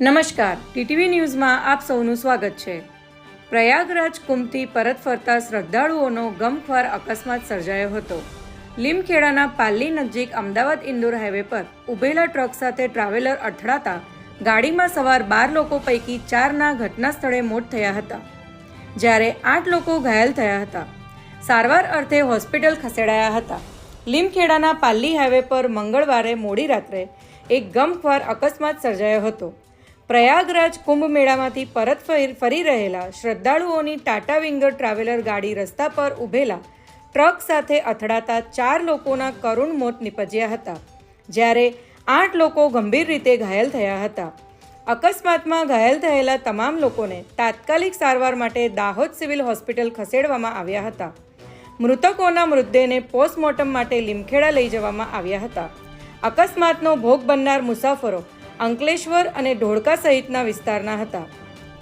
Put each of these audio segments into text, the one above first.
નમસ્કાર. ટીટીવી ન્યૂઝમાં આપ સૌનું સ્વાગત છે. પ્રયાગરાજ કુંભથી પરત ફરતા શ્રદ્ધાળુઓનો ગમખ્વાર અકસ્માત સર્જાયો હતો. લીમખેડાના પાલ્લી નજીક અમદાવાદ ઇન્દોર હાઈવે પર ઊભેલા ટ્રક સાથે ટ્રાવેલર અથડાતા ગાડીમાં સવાર બાર લોકો પૈકી ચારના ઘટના સ્થળે મોત થયા હતા. જ્યારે આઠ લોકો ઘાયલ થયા હતા. સારવાર અર્થે હોસ્પિટલ ખસેડાયા હતા. લીમખેડાના પાલ્લી હાઈવે પર મંગળવારે મોડી રાત્રે એક ગમખ્વાર અકસ્માત સર્જાયો હતો. પ્રયાગરાજ કુંભ મેળામાંથી પરત ફરી- રહેલા શ્રદ્ધાળુઓની ટાટા વિંગર ટ્રાવેલર ગાડી રસ્તા પર ઊભેલા ટ્રક સાથે અથડાતા ચાર લોકોના કરુણ મોત નિપજ્યા હતા, જ્યારે આઠ લોકો ગંભીર રીતે ઘાયલ થયા હતા. અકસ્માતમાં ઘાયલ થયેલા તમામ લોકોને તાત્કાલિક સારવાર માટે દાહોદ સિવિલ હોસ્પિટલ ખસેડવામાં આવ્યા હતા. મૃતકોના મૃતદેહને પોસ્ટમોર્ટમ માટે લીમખેડા લઈ જવામાં આવ્યા હતા. અકસ્માતનો ભોગ બનનાર મુસાફરો અંકલેશ્વર અને ઢોળકા સહિતના વિસ્તારના હતા.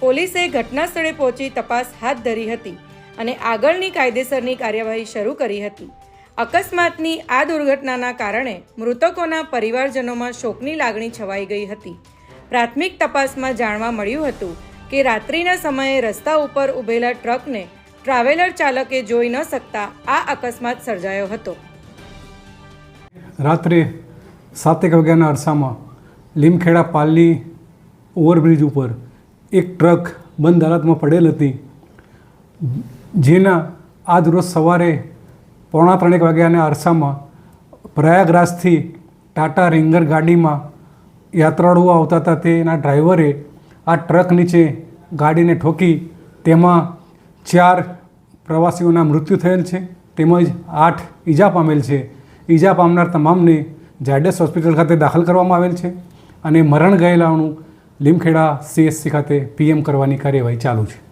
પોલીસે ઘટના સ્થળે પહોંચી તપાસ હાથ ધરી હતી અને આગળની કાયદેસરની કાર્યવાહી શરૂ કરી હતી. અકસ્માતની આ દુર્ઘટનાના કારણે મૃતકોના પરિવારજનોમાં શોકની લાગણી છવાઈ ગઈ હતી. પ્રાથમિક તપાસમાં જાણવા મળ્યું હતું કે રાત્રિના સમયે રસ્તા ઉપર ઊભેલા ટ્રકને ટ્રાવેલર ચાલકે જોઈ ન શકતા આ અકસ્માત સર્જાયો હતો. રાત્રે સાતેક વાગ્યાના અરસામાં લીમખેડા પાલની ઓવરબ્રિજ ઉપર એક ટ્રક બંધ હાલતમાં પડેલ હતી. જેના આજ રોજ સવારે પોણા ત્રણેક વાગ્યાના અરસામાં પ્રયાગરાજથી ટાટા રેન્ગર ગાડીમાં યાત્રાળુઓ આવતા હતા. તેના ડ્રાઈવરે આ ટ્રક નીચે ગાડીને ઠોકી તેમાં ચાર પ્રવાસીઓના મૃત્યુ થયેલ છે. તેમજ આઠ ઈજા પામેલ છે. ઈજા પામનાર તમામને ઝાયડસ હોસ્પિટલ ખાતે દાખલ કરવામાં આવેલ છે. અને મરણ ગયેલાનું લીમખેડા સીએસસી ખાતે પીએમ કરવાની કાર્યવાહી ચાલુ છે.